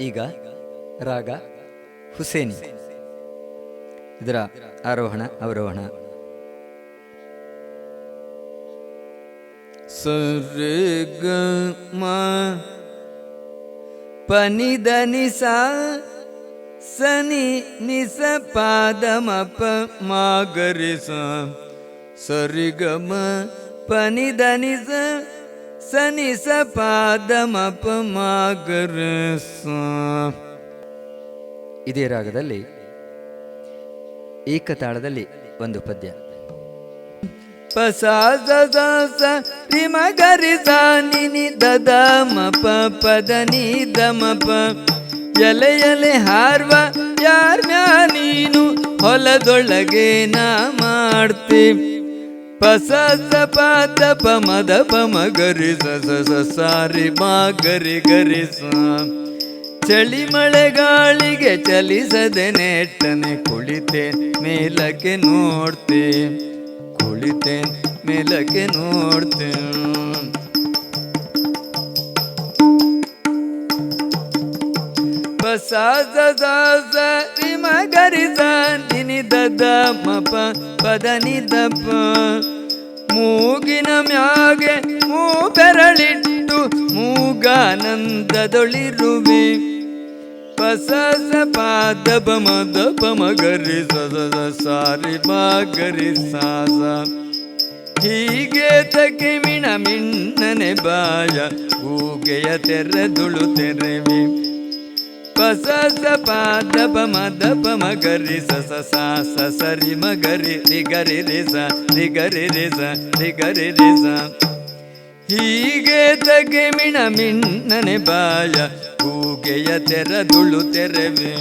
ಈಗ ರಾಗ ಹುಸೇನಿ. ಇದರ ಆರೋಹಣ, ಅವರೋಹಣ. ಸುರ್ಗ ಪನಿ ಧನಿ ಸಾ ಸನಿ ನಿಸ ಪಾದಮ ಪ ಮಾ ಸರಿಗಮ ಪನಿ ಧನಿ ಸ ಸನಿ ಸ ಮಾ ಸ ಇದೇ ರಾಗದಲ್ಲಿ ಏಕತಾಳದಲ್ಲಿ ಒಂದು ಪದ್ಯ. ಪಸಾಸ ರಿಮ ಗರಿ ನಿ ನಿನಿ ದದ ಮಪ ಪದ ನಿ ದ ಎಲೆ ಎಲೆ ಹಾರ್ವ ಯಾರ್ಮ್ಯಾ ನೀನು ಹೊಲದೊಳಗೆ ನಾ ಮಾಡ್ತಿ. ಪಸ ಸ ಪ ಮದ ಪ ಮ ಗರಿ ಸ ಸ ಸ ಸಾರಿ ಮಾ ಗರಿ ಗರಿ ಸ. ಚಳಿ ಮಳೆಗಾಳಿಗೆ ಚಲಿಸದೆ ನೆಟ್ಟನೆ ಕುಳಿತೆ ಮೇಲಕ್ಕೆ ನೋಡ್ತೆ, ಕುಳಿತೆ ಮೇಲಕ್ಕೆ ನೋಡ್ತೆ. ಬಸಾಸ ದಾಸ ಗರಿ ಗರಿಸ ನಿನಿ ಮಪ ಪದ ನಿದಪ ಮೂಗಿನ ಮ್ಯಾಗೆ ಮೂ ಬೆರಳಿಟ್ಟು ಮೂಗಾನಂದದೊಳಿರುವೆ. ಪಸಸ ಪಾದ ಬಮ ದಪ ಮಗರಿ ಸದ ಸಾರಿ ಮಗರಿ ಸಾಸ ಹೀಗೆ ತಕ್ಕೆ ಮಿಣ ಮಿಣ್ಣನೆ ಬಾಯ ಹೂಗೆಯ ತೆರೆದುಳು ತೆರೆವಿ. ಪಸಸ ಮ ದ ಪ ಮಗರಿ ಗ ಸಾ ಸ ಸ ಸರಿ ಮಗರಿ ರಿ ಗರಿ ರಿ ಸ, ರಿ ಗರಿ ರಿ ಸ, ರಿ ಗ ರಿ ಸ. ಹೀಗೆ ತಗೆ ಮಿಣ ಮಿಣ್ಣನೆ ಬಾಯ, ಕೂಗೆಯ ತೆರದುಳು ತೆರೆವೆ